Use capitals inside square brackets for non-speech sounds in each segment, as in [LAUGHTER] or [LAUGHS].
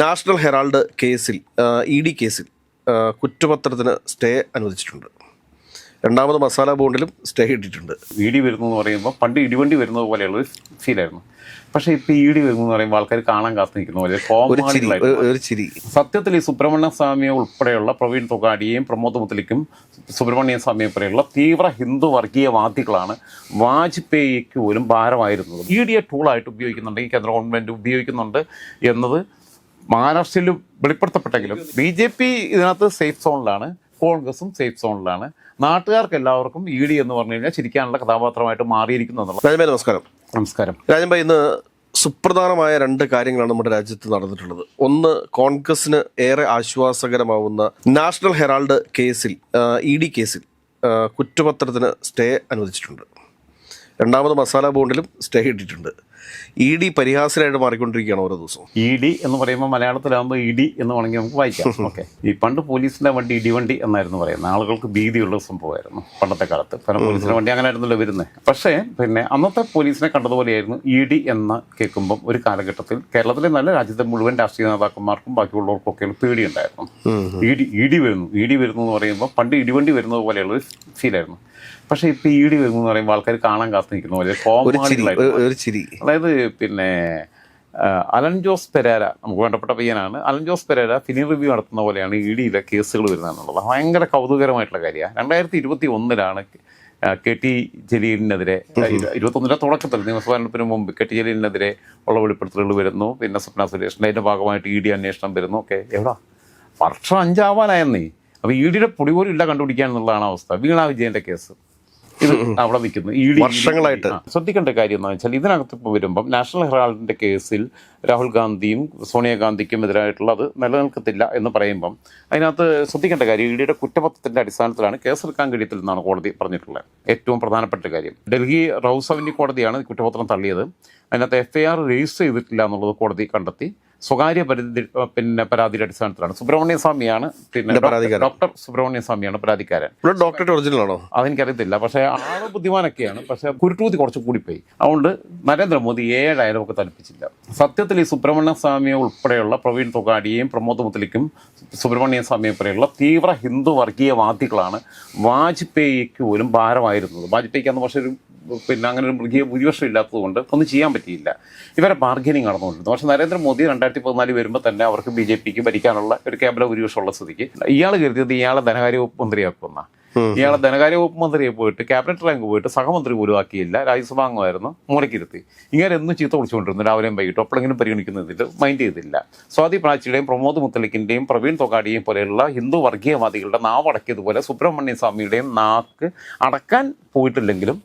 National Herald കേസിൽ E D കേസിൽ കുറ്റപത്രത്തിന് സ്റ്റേ അനുവദിച്ചിട്ടുണ്ട്. രണ്ടാമത് മസാല ബോണ്ടിലും സ്റ്റേ ഇട്ടിട്ടുണ്ട്. ഇ വരുന്നു എന്ന് പറയുമ്പോൾ പണ്ട് ഇടിവണ്ടി വരുന്നത് പോലെയുള്ള ഒരു ഫീലായിരുന്നു പക്ഷേ ഇപ്പൊ ഇ വരുന്നു എന്ന് പറയുമ്പോൾ ആൾക്കാർ കാണാൻ കാത്തു നിൽക്കുന്ന പോലെ ഒരു ചിരി സത്യത്തിൽ ഈ സുബ്രഹ്മണ്യ സ്വാമിയെ ഉൾപ്പെടെയുള്ള പ്രവീൺ തൊഗാഡിയെയും പ്രമോദ് മുത്തലിക്കും സുബ്രഹ്മണ്യ സ്വാമിയെ പോലെയുള്ള തീവ്ര ഹിന്ദു വർഗീയവാദികളാണ് വാജ്പേയിക്ക് പോലും ഭാരമായിരുന്നത്. ഇ ഡിയെ ടൂളായിട്ട് ഉപയോഗിക്കുന്നുണ്ടെങ്കിൽ കേന്ദ്ര ഗവൺമെന്റ് ഉപയോഗിക്കുന്നുണ്ട് എന്നത് മഹാരാഷ്ട്രയിൽ വെളിപ്പെടുത്തപ്പെട്ടെങ്കിലും ബി ജെ പി ഇതിനകത്ത് സേഫ് സോണിലാണ് കോൺഗ്രസും സേഫ് സോണിലാണ് നാട്ടുകാർക്ക് എല്ലാവർക്കും ഇ ഡി എന്ന് പറഞ്ഞു കഴിഞ്ഞാൽ ചിരിക്കാനുള്ള കഥാപാത്രമായിട്ട് മാറിയിരിക്കുന്നു എന്നുള്ള രാജൻഭായ് നമസ്കാരം. നമസ്കാരം. രാജൻഭായ് ഇന്ന് സുപ്രധാനമായ രണ്ട് കാര്യങ്ങളാണ് നമ്മുടെ രാജ്യത്ത് നടന്നിട്ടുള്ളത്. ഒന്ന് കോൺഗ്രസിന് ഏറെ ആശ്വാസകരമാവുന്ന നാഷണൽ ഹെറാൾഡ് കേസിൽ ഇ ഡി കേസിൽ കുറ്റപത്രത്തിന് സ്റ്റേ അനുവദിച്ചിട്ടുണ്ട്. രണ്ടാമത് മസാല ബോണ്ടിലും സ്റ്റേ ഇട്ടിട്ടുണ്ട്. ഇ ഡി പരിഹാസരായിട്ട് മാറിക്കൊണ്ടിരിക്കുകയാണ് ഓരോ ദിവസവും. ഇ ഡി എന്ന് പറയുമ്പോൾ മലയാളത്തിലാകുമ്പോൾ ഇ ഡി എന്ന് വേണമെങ്കിൽ നമുക്ക് വായിക്കാം. [LAUGHS] ഓക്കെ. ഈ പണ്ട് പോലീസിന്റെ വണ്ടി ഇടിവണ്ടി എന്നായിരുന്നു പറയുന്നത്. ആളുകൾക്ക് ഭീതിയുള്ള സംഭവമായിരുന്നു പണ്ടത്തെ കാലത്ത്. പല പോലീസിന്റെ വണ്ടി അങ്ങനെ ആയിരുന്നല്ലോ വരുന്നത് പക്ഷേ പിന്നെ അന്നത്തെ പോലീസിനെ കണ്ടതുപോലെയായിരുന്നു ഇ ഡി എന്ന് കേൾക്കുമ്പം ഒരു കാലഘട്ടത്തിൽ കേരളത്തിലെ നല്ല രാജ്യത്തെ മുഴുവൻ രാഷ്ട്രീയ നേതാക്കന്മാർക്കും ബാക്കിയുള്ളവർക്കൊക്കെ പേടിയുണ്ടായിരുന്നു ഇ ഡി ഇ ഡി വരുന്നു. ഇ ഡി വരുന്നു എന്ന് പറയുമ്പോൾ പണ്ട് ഇടിവണ്ടി വരുന്നത് പോലെയുള്ള ഒരു ഫീലായിരുന്നു പക്ഷേ ഇപ്പൊ ഈടി എന്ന് പറയുമ്പോൾ ആൾക്കാർ കാണാൻ കാത്തു നിൽക്കുന്ന. പോലെ അതായത് പിന്നെ അലൻ ജോസ് പെരേര നമുക്ക് വേണ്ടപ്പെട്ട പയ്യനാണ്. Allen Jose Pereira film review നടത്തുന്ന പോലെയാണ് ഇ ഡിയിലെ കേസുകൾ വരുന്നത് എന്നുള്ളത് ഭയങ്കര കൗതുകരമായിട്ടുള്ള കാര്യമാണ്. രണ്ടായിരത്തി ഇരുപത്തി ഒന്നിലാണ് കെ ടി ജലീലിനെതിരെ ഇരുപത്തൊന്നിലെ തുടക്കത്തിൽ നിയമസഭാ തെരഞ്ഞെടുപ്പിന് മുമ്പ് കെ ടി ജലീലിനെതിരെ ഉള്ള വെളിപ്പെടുത്തലുകൾ വരുന്നു. പിന്നെ സ്വപ്ന സുരേഷിന്റെ അതിന്റെ ഭാഗമായിട്ട് ഇ ഡി അന്വേഷണം വരുന്നു. ഒക്കെ എവിടാ? വർഷം അഞ്ചാവാനായെന്നേ. അപ്പോൾ ഇ ഡിയുടെ പൊടി പോലും ഇല്ല കണ്ടുപിടിക്കാൻ എന്നുള്ളതാണ് അവസ്ഥ. വീണാ വിജയന്റെ കേസ്. ഇത് അവിടെ നിൽക്കുന്നു. ഇ ഡി വർഷങ്ങളായിട്ട്. ശ്രദ്ധിക്കേണ്ട കാര്യം എന്താണെന്ന് വെച്ചാൽ ഇതിനകത്ത് ഇപ്പോൾ വരുമ്പം നാഷണൽ ഹെറാൾഡിന്റെ കേസിൽ രാഹുൽ ഗാന്ധിയും സോണിയാഗാന്ധിക്കും എതിരായിട്ടുള്ള അത് നിലനിൽക്കത്തില്ല എന്ന് പറയുമ്പം അതിനകത്ത് ശ്രദ്ധിക്കേണ്ട കാര്യം ഇ ഡിയുടെ കുറ്റപത്രത്തിന്റെ അടിസ്ഥാനത്തിലാണ് കേസെടുക്കാൻ കഴിയത്തില്ലെന്നാണ് കോടതി പറഞ്ഞിട്ടുള്ളത്. ഏറ്റവും പ്രധാനപ്പെട്ട കാര്യം. ഡൽഹി റൌസ് അവന്യൂ കോടതിയാണ് കുറ്റപത്രം തള്ളിയത്. അതിനകത്ത് എഫ് ഐ ആർ രജിസ്റ്റർ ചെയ്തിട്ടില്ല എന്നുള്ളത് കോടതി കണ്ടെത്തി. സ്വകാര്യ പരിധി പിന്നെ പരാതിയുടെ അടിസ്ഥാനത്തിലാണ്. സുബ്രഹ്മണ്യ സ്വാമിയാണ് പിന്നെ. ഡോക്ടർ സുബ്രഹ്മണ്യ സ്വാമിയാണ് പരാതിക്കാരൻ. ഡോക്ടറേറ്റ് ഒറിജിനൽ ആണോ അതെനിക്കറിയത്തില്ല. പക്ഷേ ആൾ ബുദ്ധിമാനൊക്കെയാണ്. പക്ഷേ കുരുട്ടൂതി കുറച്ച് കൂടിപ്പോയി. അതുകൊണ്ട് നരേന്ദ്രമോദി ഏഴായാലും ഒക്കെ തലപ്പിച്ചില്ല സത്യത്തിൽ ഈ സുബ്രഹ്മണ്യ സ്വാമിയെ ഉൾപ്പെടെയുള്ള പ്രവീൺ തൊഗാഡിയെയും പ്രമോദ് മുത്തലിക്കും സുബ്രഹ്മണ്യ സ്വാമിയെ പോലെയുള്ള തീവ്ര ഹിന്ദു വർഗീയവാദികളാണ് വാജ്പേയിക്ക് പോലും ഭാരമായിരുന്നത്. വാജ്പേയിക്ക് അന്ന് പക്ഷേ ഒരു പിന്നെ അങ്ങനെ ഒരു മൃഗീയ ഭൂരിപക്ഷം ഇല്ലാത്തതുകൊണ്ട് ഒന്നും ചെയ്യാൻ പറ്റിയില്ല. ഇവരെ ബാർഗനിങ് നടന്നുകൊണ്ടിരുന്നു. പക്ഷേ നരേന്ദ്രമോദി രണ്ടായിരത്തി പതിനാല് വരുമ്പോൾ തന്നെ അവർക്ക് ബി ജെ പിക്ക് ഭരിക്കാനുള്ള ഒരു കേബല ഭൂരിപക്ഷമുള്ള സ്ഥിതിക്ക് ഇയാൾ കരുതിയത് ഇയാളെ ധനകാര്യ വകുപ്പ് മന്ത്രിയാക്കുന്ന ഇയാളെ ധനകാര്യ വകുപ്പ് മന്ത്രിയെ പോയിട്ട് ക്യാബിനറ്റ് റാങ്ക് പോയിട്ട് സഹമന്ത്രി പോലും ആക്കിയില്ല. രാജ്യസഭാ അംഗമായിരുന്നു മൂലക്കിരുത്തി ഇങ്ങനെ എന്നും ചീത്ത വിളിച്ചുകൊണ്ടിരുന്നു. രാവിലെയും വൈകിട്ടും എപ്പോഴെങ്കിലും പരിഗണിക്കുന്നതിൽ മൈൻഡ് ചെയ്തില്ല. സ്വാതി പ്രാച്ചിയുടെയും പ്രമോദ് മുത്തലിക്കിന്റെയും പ്രവീൺ തൊഗാഡിയെയും പോലെയുള്ള ഹിന്ദു വർഗീയവാദികളുടെ നാവടക്കിയതുപോലെ സുബ്രഹ്മണ്യ സ്വാമിയുടെയും നാക്ക് അടക്കാൻ പോയിട്ടില്ലെങ്കിലും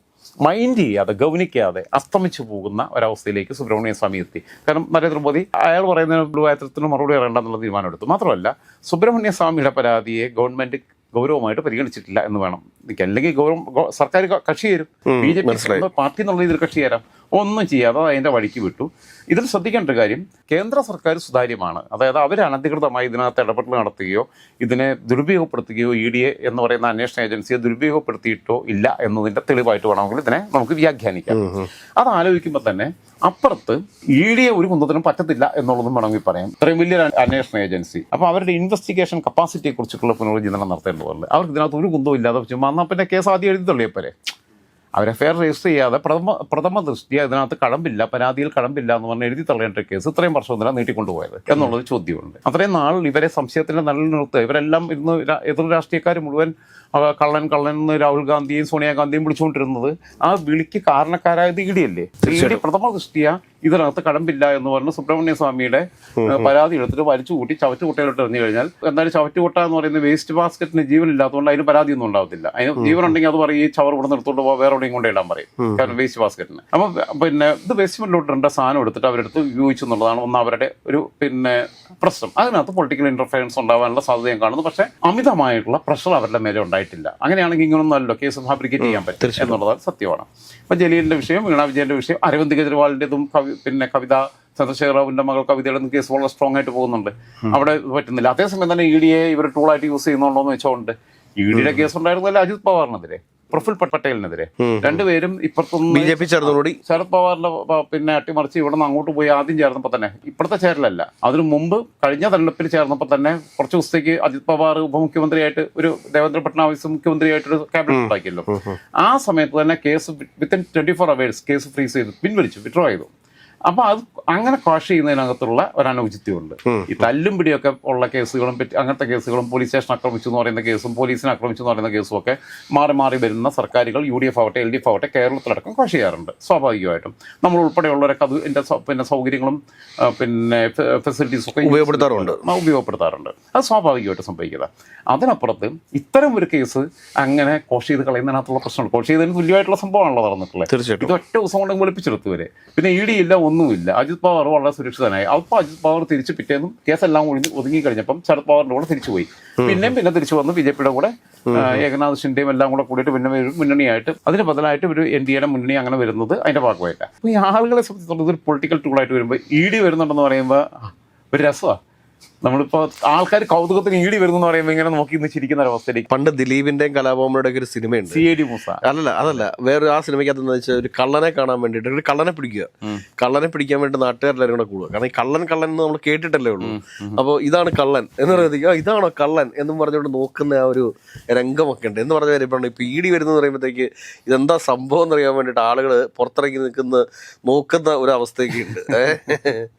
മൈൻഡ് ചെയ്യാതെ ഗൗനിക്കാതെ അസ്തമിച്ചു പോകുന്ന ഒരവസ്ഥയിലേക്ക് സുബ്രഹ്മണ്യ സ്വാമി എത്തി. കാരണം നരേന്ദ്രമോദി അയാൾ പറയുന്ന ഗുരുവായത്തിന് മറുപടി പറയേണ്ടെന്നുള്ള തീരുമാനമെടുത്തു. മാത്രമല്ല സുബ്രഹ്മണ്യ സ്വാമിയുടെ പരാതിയെ ഗവൺമെന്റ് ഗൗരവമായിട്ട് പരിഗണിച്ചിട്ടില്ല എന്ന് വേണം അല്ലെങ്കിൽ സർക്കാർ കക്ഷി തരും. B J. പി പാർട്ടി എന്നുള്ള ഇതിൽ കക്ഷി തരാം. ഒന്നും ചെയ്യാതെ അത് അതിന്റെ വഴിക്ക് വിട്ടു. ഇതിൽ ശ്രദ്ധിക്കേണ്ട ഒരു കാര്യം കേന്ദ്ര സർക്കാർ സുതാര്യമാണ്. അതായത് അവർ അനധികൃതമായി ഇതിനകത്ത് ഇടപെടൽ നടത്തുകയോ ഇതിനെ ദുരുപയോഗപ്പെടുത്തുകയോ ഇ ഡി എ എന്ന് പറയുന്ന അന്വേഷണ ഏജൻസിയെ ദുരുപയോഗപ്പെടുത്തിയിട്ടോ ഇല്ല എന്നതിന്റെ തെളിവായിട്ട് വേണമെങ്കിൽ ഇതിനെ നമുക്ക് വ്യാഖ്യാനിക്കാം. അത് ആലോചിക്കുമ്പോൾ തന്നെ അപ്പുറത്ത് ഇ ഡി എ ഒരു കുന്തത്തിനും പറ്റത്തില്ല എന്നുള്ളതും വേണമെങ്കിൽ പറയാം. ഇത്രയും വലിയൊരു അന്വേഷണ ഏജൻസി. അപ്പോൾ അവരുടെ ഇൻവെസ്റ്റിഗേഷൻ കപ്പാസിറ്റിയെ കുറിച്ചിട്ടുള്ള പുനർവിചിന്തനം നടത്തേണ്ടതുണ്ട്. അവർക്ക് ഇതിനകത്ത് ഒരു കുന്തവും ഇല്ലാതെ ചുമ്മാ എന്നാൽ പിന്നെ കേസ് ആദ്യം എഴുതി തള്ളിയപ്പോരെ അവർ എഫ്ഐആർ രജിസ്റ്റർ ചെയ്യാതെ പ്രഥമ പ്രഥമ ദൃഷ്ടിയ ഇതിനകത്ത് കടമ്പില്ല പരാതിയിൽ കടമ്പില്ല എന്ന് പറഞ്ഞ് എഴുതി തള്ളേണ്ട കേസ് ഇത്രയും വർഷം എന്തിനാ നീട്ടിക്കൊണ്ടുപോയത് എന്നുള്ളത് ചോദ്യമുണ്ട്. അത്രയും നാൾ ഇവരെ സംശയത്തിന്റെ നിലനിർത്തുക ഇവരെല്ലാം ഇന്ന് എതിർ രാഷ്ട്രീയക്കാർ മുഴുവൻ കള്ളൻ കള്ളൻ എന്ന് രാഹുൽ ഗാന്ധിയും സോണിയാഗാന്ധിയും വിളിച്ചുകൊണ്ടിരുന്നത് ആ വിളിക്ക് കാരണക്കാരായത് ഇ ഡി അല്ലേ? ഇ ഡി പ്രഥമ ദൃഷ്ടിയ ഇതിനകത്ത് കടമ്പില്ല എന്ന് പറഞ്ഞ് സുബ്രഹ്മണ്യ സ്വാമിയുടെ പരാതി എടുത്തിട്ട് വലിച്ചു കൂട്ടി ചവറ്റ് കുട്ടയിലോട്ട് എറിഞ്ഞു കഴിഞ്ഞാൽ എന്തായാലും ചവറ്റ് കുട്ട എന്ന് പറയുന്ന വേസ്റ്റ് ബാസ്ക്കറ്റിന് ജീവനില്ലാത്തതുകൊണ്ട് അതിന് പരാതി ഒന്നും ഉണ്ടാവത്തില്ല. അതിന് ജീവനുണ്ടെങ്കിൽ അത് പറയും ഈ ചവർ ഇവിടെ നിർത്തോണ്ട് പോകാൻ വേറെ എവിടെയും കൊണ്ടിടാൻ പറയും. കാരണം വേസ്റ്റ് ബാസ്ക്കറ്റിന് അപ്പം പിന്നെ ഇത് വേസ്റ്റ് മുന്നോട്ട് രണ്ട് സാധനം എടുത്തിട്ട് അവരെടുത്ത് ഉപയോഗിച്ചു എന്നുള്ളതാണ് ഒന്ന് അവരുടെ ഒരു പിന്നെ പ്രശ്നം. അതിനകത്ത് പൊളിറ്റിക്കൽ ഇന്റർഫറൻസ് ഉണ്ടാവാനുള്ള സാധ്യതയും കാണുന്നു. പക്ഷേ അമിതമായിട്ടുള്ള പ്രഷർ അവരുടെ മേലെ ഉണ്ടായിട്ടില്ല. അങ്ങനെയാണെങ്കിൽ ഇങ്ങനൊന്നല്ലോ കേസ് ഫാബ്രിക്കേറ്റ് ചെയ്യാൻ പറ്റും എന്നുള്ളത് സത്യമാണ്. അപ്പൊ ജലീലിന്റെ വിഷയം വീണ വിജയന്റെ വിഷയം അരവിന്ദ് കെജ്രിവാളിന്റേതും പിന്നെ കവിത ചന്ദ്രശേഖർ റാവുവിന്റെ മകൾ കവിതയുടെ കേസ് വളരെ സ്ട്രോങ് ആയിട്ട് പോകുന്നുണ്ട്. അവിടെ പറ്റുന്നില്ല. അതേസമയം തന്നെ ഇ ഡിയെ ഇവർ ടൂളായിട്ട് യൂസ് ചെയ്യുന്നുണ്ടോ എന്ന് വെച്ചോണ്ട് ഇ ഡിയുടെ കേസ് ഉണ്ടായിരുന്നല്ലോ അജിത് പവാറിനെതിരെ? പ്രഫുൽ പട്ടേലിനെതിരെ. രണ്ടുപേരും ഇപ്പുറത്തൊന്നും ബി ജെ പി ചേർന്നതോടുകൂടി. ശരത് പവാറിന്റെ പിന്നെ അട്ടിമറിച്ച് ഇവിടെ നിന്ന് അങ്ങോട്ട് പോയി ആദ്യം ചേർന്നപ്പോൾ തന്നെ ഇപ്പോഴത്തെ ചേരലല്ല. അതിനു മുമ്പ് കഴിഞ്ഞ തെരഞ്ഞെടുപ്പിൽ ചേർന്നപ്പോൾ തന്നെ കുറച്ച് ദിവസത്തേക്ക് അജിത് പവാർ ഉപമുഖ്യമന്ത്രിയായിട്ട് ഒരു ദേവേന്ദ്ര ഫട്നാവിസ് മുഖ്യമന്ത്രിയായിട്ട് ഒരു ക്യാബിനറ്റ് ഉണ്ടാക്കിയല്ലോ. ആ സമയത്ത് തന്നെ case within twenty four hours case freeze ചെയ്തു പിൻവലിച്ചു വിഡ്രോ ചെയ്തു. അപ്പൊ അത് അങ്ങനെ ക്വാഷ് ചെയ്യുന്നതിനകത്തുള്ള ഒരു അനൗചിത്യമുണ്ട് ഈ തല്ലും പിടിയൊക്കെ ഉള്ള കേസുകളും അങ്ങനത്തെ കേസുകളും പോലീസ് സ്റ്റേഷൻ ആക്രമിച്ചു എന്ന് പറയുന്ന കേസും പോലീസിനെ ആക്രമിച്ചു എന്ന് പറയുന്ന കേസും ഒക്കെ മാറി മാറി വരുന്ന സർക്കാരുകൾ യു ഡി എഫ് ആവട്ടെ എൽ ഡി എഫ് ആവട്ടെ കേരളത്തിലടക്കം ക്വാഷ് ചെയ്യാറുണ്ട്. സ്വാഭാവികമായിട്ടും. നമ്മൾ ഉൾപ്പെടെയുള്ളവരൊക്കെ അത് എന്റെ പിന്നെ സൗകര്യങ്ങളും പിന്നെ ഫെസിലിറ്റീസും ഒക്കെ ഉപയോഗപ്പെടുത്താറുണ്ട്. ഉപയോഗപ്പെടുത്താറുണ്ട്. അത് സ്വാഭാവികമായിട്ട് സംഭവിക്കുക. അതിനപ്പുറത്ത് ഇത്തരം ഒരു കേസ് അങ്ങനെ കോഷ് ചെയ്ത് കളയുന്നതിനകത്തുള്ള പ്രശ്നമുണ്ട്. കോഷ് ചെയ്തതിന് തുല്യമായിട്ടുള്ള സംഭവമാണല്ലോ നടന്നിട്ടുള്ളത്. ഇത് ഒറ്റ ദിവസം കൊണ്ട് വിളിപ്പിച്ചെടുത്തു വരെ പിന്നെ ഇ ഡി ഇല്ല ഒന്നുമില്ല. അജിത് പവാർ വളരെ സുരക്ഷിതനായി. അപ്പോൾ അജിത് പവാർ തിരിച്ച് പിറ്റേന്നും കേസെല്ലാം ഒഴിഞ്ഞ് ഒതുങ്ങി കഴിഞ്ഞപ്പം ശരത് പവാറിന്റെ കൂടെ തിരിച്ചു പോയി. പിന്നെയും പിന്നെ തിരിച്ചു വന്ന് ബി ജെ പിയുടെ കൂടെ ഏകനാഥ് ഷിൻഡെയും എല്ലാം കൂടെ കൂടിയിട്ട് പിന്നെ ഒരു മുന്നണിയായിട്ട് അതിന് ബദലായിട്ട് ഒരു എൻ ഡി എയുടെ മുന്നണി അങ്ങനെ വരുന്നത് അതിന്റെ ഭാഗമായിട്ടാണ് അപ്പോൾ ഈ ആളുകളെ സംബന്ധിച്ചിടത്തോളം ഇതൊരു പൊളിറ്റിക്കൽ ടൂളായിട്ട് വരുമ്പോൾ ഇ ഡി വരുന്നുണ്ടെന്ന് പറയുമ്പോൾ ഒരു രസമാണ് നമ്മളിപ്പോൾ ആൾക്കാർ കൗതുകത്തിന് ഈടി വരുന്നു എന്ന് പറയുമ്പോൾ ഇങ്ങനെ നോക്കി ഇന്ന് ചിരിക്കുന്ന ഒരു അവസ്ഥയിലേക്ക്. പണ്ട് ദിലീപിന്റെയും കലാഭവന്റെയും ഒക്കെ ഒരു സിനിമയുണ്ട്. C A D Moosa. അല്ലല്ല അതല്ല. വേറെ ആ സിനിമയ്ക്കകത്ത് എന്താ വെച്ചാൽ ഒരു കള്ളനെ കാണാൻ വേണ്ടിയിട്ട് ഒരു കള്ളനെ പിടിക്കുക. കള്ളനെ പിടിക്കാൻ വേണ്ടി നാട്ടുകാരെല്ലാവരും കൂടെ കൂടുക. കാരണം ഈ കള്ളൻ കള്ളൻ എന്ന് നമ്മൾ കേട്ടിട്ടല്ലേ ഉള്ളൂ. അപ്പോൾ ഇതാണ് കള്ളൻ എന്ന് പറയുന്നത്. ഇതാണോ കള്ളൻ എന്നും പറഞ്ഞുകൊണ്ട് നോക്കുന്ന ആ ഒരു രംഗമൊക്കെ ഉണ്ട്. എന്ന് പറഞ്ഞ വരുമ്പോഴാണ് ഇപ്പൊ ഈടി വരുന്നത് പറയുമ്പോഴത്തേക്ക് ഇതെന്താ സംഭവം എന്ന് അറിയാൻ വേണ്ടിയിട്ട് ആളുകൾ പുറത്തിറങ്ങി നിൽക്കുന്ന നോക്കുന്ന ഒരു അവസ്ഥയൊക്കെ ഉണ്ട്.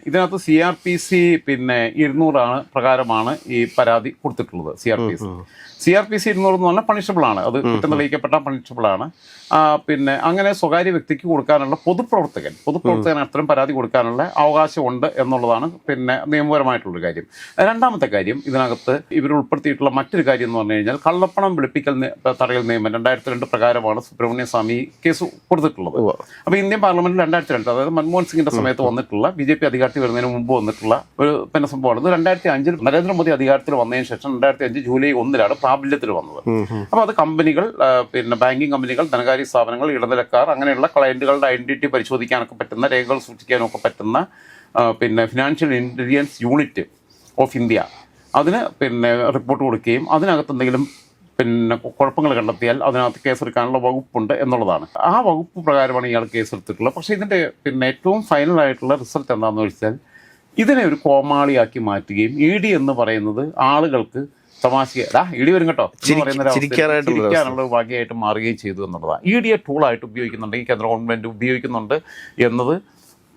ഇതിനകത്ത് സി ആർ പി സി പിന്നെ ഇരുന്നൂറാണ്. പ്രകാരമാണ് പ്രകാരമാണ് ഈ പരാതി കൊടുത്തിട്ടുള്ളത് C R P C C R P C ഇരുന്നൂറ് എന്ന് പറഞ്ഞാൽ പണിഷബിൾ ആണ്. അത് കുറ്റം തെളിയിക്കപ്പെട്ട പണിഷബിൾ ആണ്. പിന്നെ അങ്ങനെ സ്വകാര്യ വ്യക്തിക്ക് കൊടുക്കാനുള്ള പൊതുപ്രവർത്തകൻ പൊതുപ്രവർത്തകൻ അത്തരം പരാതി കൊടുക്കാനുള്ള അവകാശമുണ്ട് എന്നുള്ളതാണ് പിന്നെ നിയമപരമായിട്ടുള്ളൊരു കാര്യം. രണ്ടാമത്തെ കാര്യം ഇതിനകത്ത് ഇവർ ഉൾപ്പെടുത്തിയിട്ടുള്ള മറ്റൊരു കാര്യം എന്ന് പറഞ്ഞു കഴിഞ്ഞാൽ കള്ളപ്പണം വെളുപ്പിക്കൽ തടയൽ നിയമം രണ്ടായിരത്തി രണ്ട് പ്രകാരമാണ് സുബ്രഹ്മണ്യ സ്വാമി കേസ് കൊടുത്തിട്ടുള്ളത്. അപ്പോൾ ഇന്ത്യൻ പാർലമെന്റിൽ രണ്ടായിരത്തി രണ്ട് അതായത് മൻമോഹൻ സിംഗിന്റെ സമയത്ത് വന്നിട്ടുള്ള ബി ജെ പി അധികാരത്തിൽ വരുന്നതിന് മുമ്പ് വന്നിട്ടുള്ള ഒരു പിന്നെ സംഭവമാണ്. ഇത് രണ്ടായിരത്തി അഞ്ചിൽ നരേന്ദ്രമോദി അധികാരത്തിൽ വന്നതിന് ശേഷം രണ്ടായിരത്തി അഞ്ച് ജൂലൈ ഒന്നിലാണ് പ്രാബല്യത്തിൽ വന്നത്. അപ്പോൾ അത് കമ്പനികൾ പിന്നെ ബാങ്കിങ് കമ്പനികൾ ധനകാര്യ സ്ഥാപനങ്ങൾ ഇടനിലക്കാർ അങ്ങനെയുള്ള ക്ലയന്റുകളുടെ ഐഡന്റിറ്റി പരിശോധിക്കാനൊക്കെ പറ്റുന്ന രേഖകൾ സൂക്ഷിക്കാനൊക്കെ പറ്റുന്ന പിന്നെ financial intelligence unit of India അതിന് പിന്നെ റിപ്പോർട്ട് കൊടുക്കുകയും അതിനകത്ത് എന്തെങ്കിലും പിന്നെ കുഴപ്പങ്ങൾ കണ്ടെത്തിയാൽ അതിനകത്ത് കേസെടുക്കാനുള്ള വകുപ്പുണ്ട് എന്നുള്ളതാണ്. ആ വകുപ്പ് പ്രകാരമാണ് ഇയാൾ കേസെടുത്തിട്ടുള്ളത്. പക്ഷേ ഇതിന്റെ പിന്നെ ഏറ്റവും ഫൈനലായിട്ടുള്ള റിസൾട്ട് എന്താണെന്ന് വെച്ചാൽ ഇതിനെ ഒരു കോമാളിയാക്കി മാറ്റുകയും ഇ ഡി എന്ന് പറയുന്നത് ആളുകൾക്ക് തമാശ എടാ ഇ ഡി വരും കേട്ടോ. ചിരിക്കാനുള്ള ഒരു മാറുകയും ചെയ്തു എന്നുള്ളതാണ് ഇ ഡിയെ ടൂളായിട്ട് ഉപയോഗിക്കുന്നുണ്ടെങ്കിൽ കേന്ദ്ര ഗവൺമെന്റ് ഉപയോഗിക്കുന്നുണ്ട് എന്നത്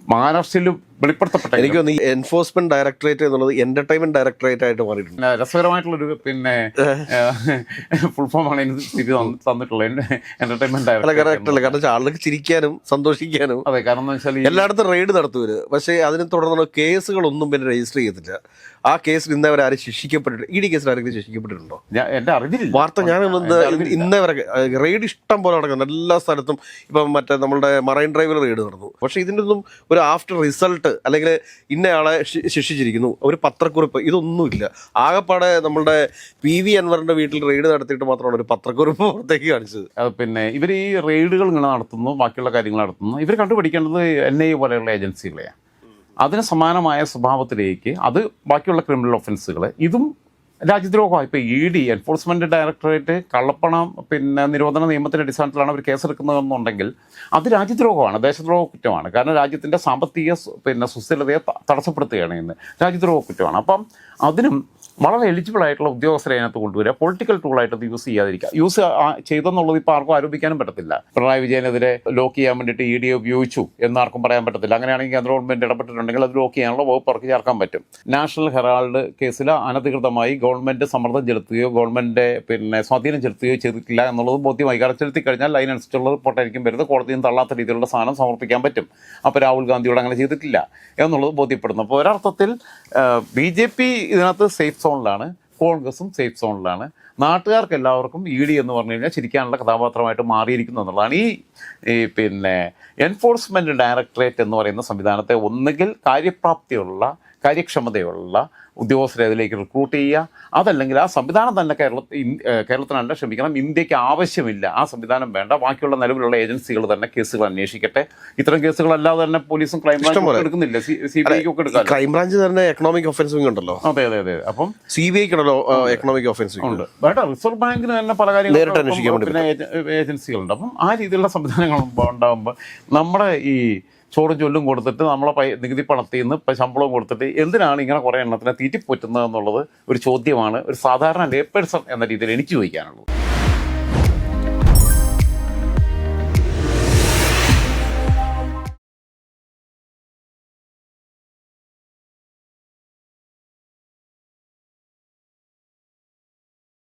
മഹാരാഷ്ട്രയിൽ വെളിപ്പെടുത്തപ്പെട്ട എനിക്ക് തോന്നുന്നു എൻഫോഴ്സ്മെന്റ് ഡയറക്ടറേറ്റ് എന്നുള്ളത് എന്റർടൈൻമെന്റ് ഡയറക്ടറേറ്റ് ആയിട്ട് മാറിയിട്ടുണ്ട്. രസകരമായിട്ടുള്ളൊരു പിന്നെ ഫുൾ ഫോം ആണ് എനിക്ക് സ്ഥിതി തന്നിട്ടുള്ളത്. എന്റർടൈൻമെന്റ് അല്ല കാരണം ആളുകൾക്ക് ചിരിക്കാനും സന്തോഷിക്കാനും അതെ കാരണം എന്താ വെച്ചാൽ എല്ലായിടത്തും റെയ്ഡ് നടത്തുവര് പക്ഷേ അതിനെ തുടർന്നുള്ള കേസുകളൊന്നും പിന്നെ രജിസ്റ്റർ ചെയ്തിട്ടില്ല ആ കേസിൽ ഇന്നേ വരെ ആരും ശിക്ഷിക്കപ്പെട്ടിട്ട് ഇ ഡി കേസിൽ ആരെങ്കിലും ശിക്ഷിക്കപ്പെട്ടിട്ടുണ്ടോ? എന്റെ വാർത്ത ഞാൻ. ഇന്നേ വരെ റെയ്ഡ് ഇഷ്ടം പോലെ നടക്കുന്നുണ്ട്. എല്ലാ സ്ഥലത്തും ഇപ്പം മറ്റേ നമ്മുടെ മറൈൻ ഡ്രൈവിൽ റെയ്ഡ് നടന്നു. പക്ഷേ ഇതിന്റെ ഒന്നും ഒരു ആഫ്റ്റർ റിസൾട്ട് അല്ലെങ്കിൽ ഇന്നയാളെ ശിക്ഷിച്ചിരിക്കുന്നു. ഒരു പത്രക്കുറിപ്പ്. ഇതൊന്നുമില്ല. ആകെപ്പാടെ നമ്മളുടെ പി വി അൻവറിന്റെ വീട്ടിൽ റെയ്ഡ് നടത്തിയിട്ട് മാത്രമാണ് ഒരു പത്രക്കുറിപ്പ് പുറത്തേക്ക് കാണിച്ചത്. പിന്നെ ഇവർ ഈ റെയ്ഡുകൾ ഇങ്ങനെ നടത്തുന്നു ബാക്കിയുള്ള കാര്യങ്ങൾ നടത്തുന്നു. ഇവർ കണ്ടുപിടിക്കേണ്ടത് എൻ ഐ പോലെയുള്ള ഏജൻസികളെയാണ്. അതിന് സമാനമായ സ്വഭാവത്തിലേക്ക് അത് ബാക്കിയുള്ള ക്രിമിനൽ ഒഫൻസുകൾ ഇതും രാജ്യദ്രോഹമാണ് ഇപ്പോൾ ഇ ഡി എൻഫോഴ്സ്മെന്റ് ഡയറക്ടറേറ്റ് കള്ളപ്പണം പിന്നെ നിരോധന നിയമത്തിന്റെ അടിസ്ഥാനത്തിലാണ് അവർ കേസെടുക്കുന്നതെന്നുണ്ടെങ്കിൽ അത് രാജ്യദ്രോഹമാണ് ദേശദ്രോഹ കുറ്റമാണ്. കാരണം രാജ്യത്തിന്റെ സാമ്പത്തിക പിന്നെ സുസ്ഥിരതയെ തടസ്സപ്പെടുത്തുകയാണ് ഇന്ന്. രാജ്യദ്രോഹ കുറ്റമാണ്. അപ്പം അതിനും വളരെ എലിജിബിൾ ആയിട്ടുള്ള ഉദ്യോഗസ്ഥരെ അതിനകത്ത് കൊണ്ടുവരിക. പൊളിറ്റിക്കൽ ടൂളായിട്ട് അത് യൂസ് ചെയ്യാതിരിക്കുക. യൂസ് ചെയ്തെന്നുള്ളത് ഇപ്പോൾ ആർക്കും ആരോപിക്കാനും പറ്റത്തില്ല. പിണറായി വിജയനെതിരെ ലോക്ക് ചെയ്യാൻ വേണ്ടിയിട്ട് ഇ ഡി എ ഉപയോഗിച്ചു എന്നാർക്കും പറയാൻ പറ്റത്തില്ല. അങ്ങനെയാണെങ്കിൽ കേന്ദ്ര ഗവൺമെന്റ് ഇടപെട്ടിട്ടുണ്ടെങ്കിൽ അത് ലോക്ക് ചെയ്യാനുള്ള വകുപ്പ് അവർക്ക് ചേർക്കാൻ പറ്റും. നാഷണൽ ഹെറാൾഡ് കേസിൽ അനധികൃതമായി ഗവൺമെന്റ് സമ്മർദ്ദം ചെലുത്തുകയോ ഗവൺമെന്റ് പിന്നെ സ്വാധീനം ചെലുത്തുകയോ ചെയ്തിട്ടില്ല എന്നുള്ളത് ബോധ്യമായി. കാരണം ചെലുത്തി കഴിഞ്ഞാൽ അതിനനുസരിച്ചുള്ള റിപ്പോർട്ടായിരിക്കും വരുന്നത്. കോടതിയിൽ നിന്ന് തള്ളാത്ത രീതിയിലുള്ള സാധനം സമർപ്പിക്കാൻ പറ്റും. അപ്പോൾ രാഹുൽ ഗാന്ധിയോട് അങ്ങനെ ചെയ്തിട്ടില്ല എന്നുള്ളത് ബോധ്യപ്പെടുന്നു. അപ്പോൾ ഒരർത്ഥത്തിൽ ബി ജെ പി ഇതിനകത്ത് സേഫ് സോണിലാണ് കോൺഗ്രസും സേഫ് സോണിലാണ് നാട്ടുകാർക്ക് എല്ലാവർക്കും ഇ ഡി എന്ന് പറഞ്ഞു കഴിഞ്ഞാൽ ചിരിക്കാനുള്ള കഥാപാത്രമായിട്ട് മാറിയിരിക്കുന്നു എന്നുള്ളതാണ്. ഈ പിന്നെ എൻഫോഴ്സ്മെന്റ് ഡയറക്ടറേറ്റ് എന്ന് പറയുന്ന സംവിധാനത്തെ ഒന്നുകിൽ കാര്യപ്രാപ്തിയുള്ള കാര്യക്ഷമതയുള്ള ഉദ്യോഗസ്ഥരെ അതിലേക്ക് റിക്രൂട്ട് ചെയ്യുക. അതല്ലെങ്കിൽ ആ സംവിധാനം തന്നെ കേരളത്തിൽ കേരളത്തിനല്ല ക്ഷമിക്കണം ഇന്ത്യയ്ക്ക് ആവശ്യമില്ല. ആ സംവിധാനം വേണ്ട. ബാക്കിയുള്ള നിലവിലുള്ള ഏജൻസികൾ തന്നെ കേസുകൾ അന്വേഷിക്കട്ടെ. ഇത്തരം കേസുകളല്ലാതെ തന്നെ പോലീസും ക്രൈംബ്രാഞ്ചും എടുക്കുന്നില്ല. സി ബി ഐക്ക് ഒക്കെ ക്രൈംബ്രാഞ്ച് തന്നെ എക്കണോമിക് ഒഫൻസിംഗ് ഉണ്ടല്ലോ. അതെ അതെ അതെ. അപ്പം സി ബി ഉണ്ടല്ലോ എക്കണോമിക് ഒഫൻസിംഗ് ഉണ്ട്. വേണ്ട റിസർവ് ബാങ്കിന് തന്നെ പല കാര്യങ്ങളും പിന്നെ ഏജൻസികളുണ്ട്. അപ്പം ആ രീതിയിലുള്ള സംവിധാനങ്ങൾ ഉണ്ടാകുമ്പോൾ നമ്മുടെ ഈ ചോറും ചൊല്ലും കൊടുത്തിട്ട് നമ്മളെ പൈ നികുതി പണത്തിൽ നിന്ന് ശമ്പളവും കൊടുത്തിട്ട് എന്തിനാണ് ഇങ്ങനെ കുറേ എണ്ണത്തിനെ തീറ്റിപ്പോറ്റുന്നത് എന്നുള്ളത് ഒരു ചോദ്യമാണ്. ഒരു സാധാരണ ലേ പേഴ്സൺ എന്ന രീതിയിൽ എനിക്ക് ചോദിക്കാനുള്ളത്.